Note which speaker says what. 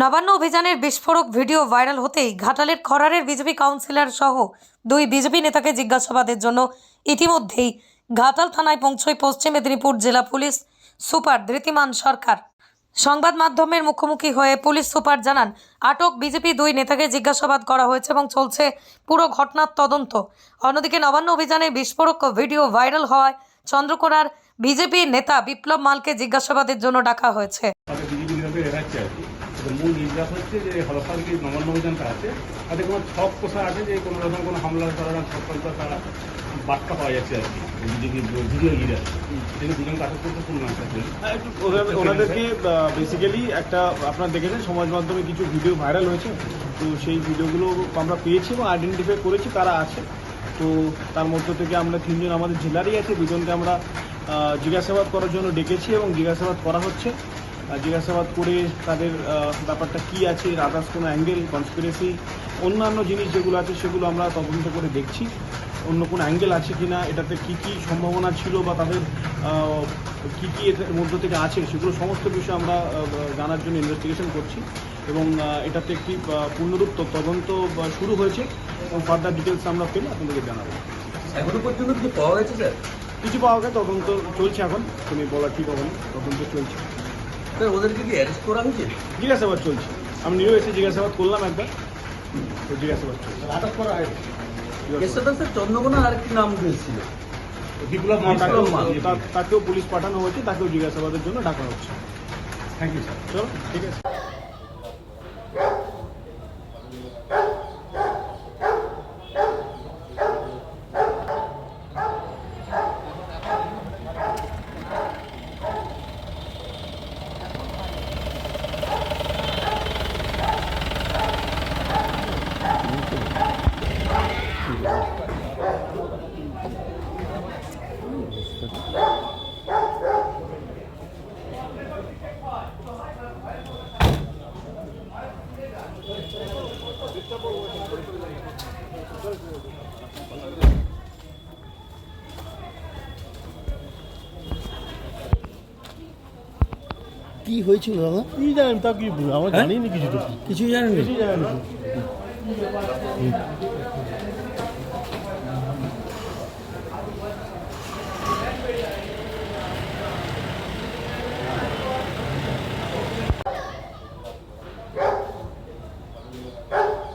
Speaker 1: নবান্ন অভিযানের বিস্ফোরক video viral হতেই ঘাটালের খরারের বিজেপি কাউন্সিলর সহ দুই বিজেপি নেতাকে জিজ্ঞাসাবাদের জন্য ইতিমধ্যেই ঘাটাল থানায় পৌঁছয় পশ্চিম মেদিনীপুর জেলা পুলিশ সুপার ধৃতিমান সরকার। সংবাদ মাধ্যমের মুখোমুখি হয়ে পুলিশ সুপার জানান, আটক বিজেপি দুই নেতাকে জিজ্ঞাসাবাদ করা হয়েছে এবং চলছে পুরো ঘটনার তদন্ত। অন্যদিকে নবান্ন অভিযানে বিস্ফোরক ভিডিও ভাইরাল হওয়ায় চন্দ্রকোনার বিজেপি নেতা বিপ্লব মালকে জিজ্ঞাসাবাদের জন্য ডাকা হয়েছে।
Speaker 2: মূল নির্দেশ হচ্ছে যে হরফার যে নবান্ন অভিযানটা আছে তাতে কোনো ছক পোষা আছে যে কোনো রকম কোনো হামলা করার সরকার তারা বার্তা পাওয়া যাচ্ছে আর কি? বিজেপি ভিডিও গিরা সেটা দুজনকে আটক করতে শুনলাম
Speaker 3: ওনাদেরকে বেসিক্যালি একটা আপনারা দেখেছেন সমাজ মাধ্যমে কিছু ভিডিও ভাইরাল হয়েছে তো সেই ভিডিওগুলো আমরা পেয়েছি এবং আইডেন্টিফাই করেছি তারা আছে। তো তার মধ্য থেকে আমরা তিনজন আমাদের জেলারই আছে দুজনকে আমরা জিজ্ঞাসাবাদ করার জন্য ডেকেছি এবং জিজ্ঞাসাবাদ করা হচ্ছে। জিজ্ঞাসাবাদ করে তাদের ব্যাপারটা কি আছে আদার্স কোনো অ্যাঙ্গেল কনস্পিরেসি অন্যান্য জিনিস যেগুলো আছে সেগুলো আমরা তদন্ত করে দেখছি। অন্য কোনো অ্যাঙ্গেল আছে কি না এটাতে কি কি সম্ভাবনা ছিল বা তাদের কি কি এর মধ্য থেকে আছে সেগুলো সমস্ত বিষয় আমরা জানার জন্য ইনভেস্টিগেশন করছি এবং এটাতে একটি পূর্ণরূপ তদন্ত শুরু হয়েছে এবং ফার্দার ডিটেলস আমরা পেলে আপনাদেরকে জানাব।
Speaker 4: এখনও পর্যন্ত কিছু পাওয়া গেছে স্যার?
Speaker 3: কিছু পাওয়া গেছে তদন্ত চলছে এখন। তুমি বলা ঠিক হবে না তদন্ত চলছে?
Speaker 4: স্যার ওদেরকে কি অ্যারেস্ট করা হয়েছে
Speaker 3: জিজ্ঞাসাবাদ চলছে। আমি নিয়েও এসে জিজ্ঞাসাবাদ করলাম একবার। তো জিজ্ঞাসাবাদ চলছে।
Speaker 2: আটক করা হয়
Speaker 4: এর সাথে স্যার চন্দ্রকোনা আরেকটি নাম দিয়েছিল?
Speaker 2: বিপ্লব
Speaker 3: তাকেও
Speaker 4: মাল।
Speaker 3: তাকেও পুলিশ পাঠানো হয়েছে তাকেও জিজ্ঞাসাবাদের জন্য ডাকা হচ্ছে।
Speaker 2: থ্যাংক ইউ স্যার
Speaker 3: চলো ঠিক আছে।
Speaker 5: কি হয়েছিল দাদা
Speaker 6: কি জানেন তা কি বলবো আমরা জানি না কিছু তো
Speaker 5: কিছুই জানেন না
Speaker 6: কিছুই জানেন না Yeah.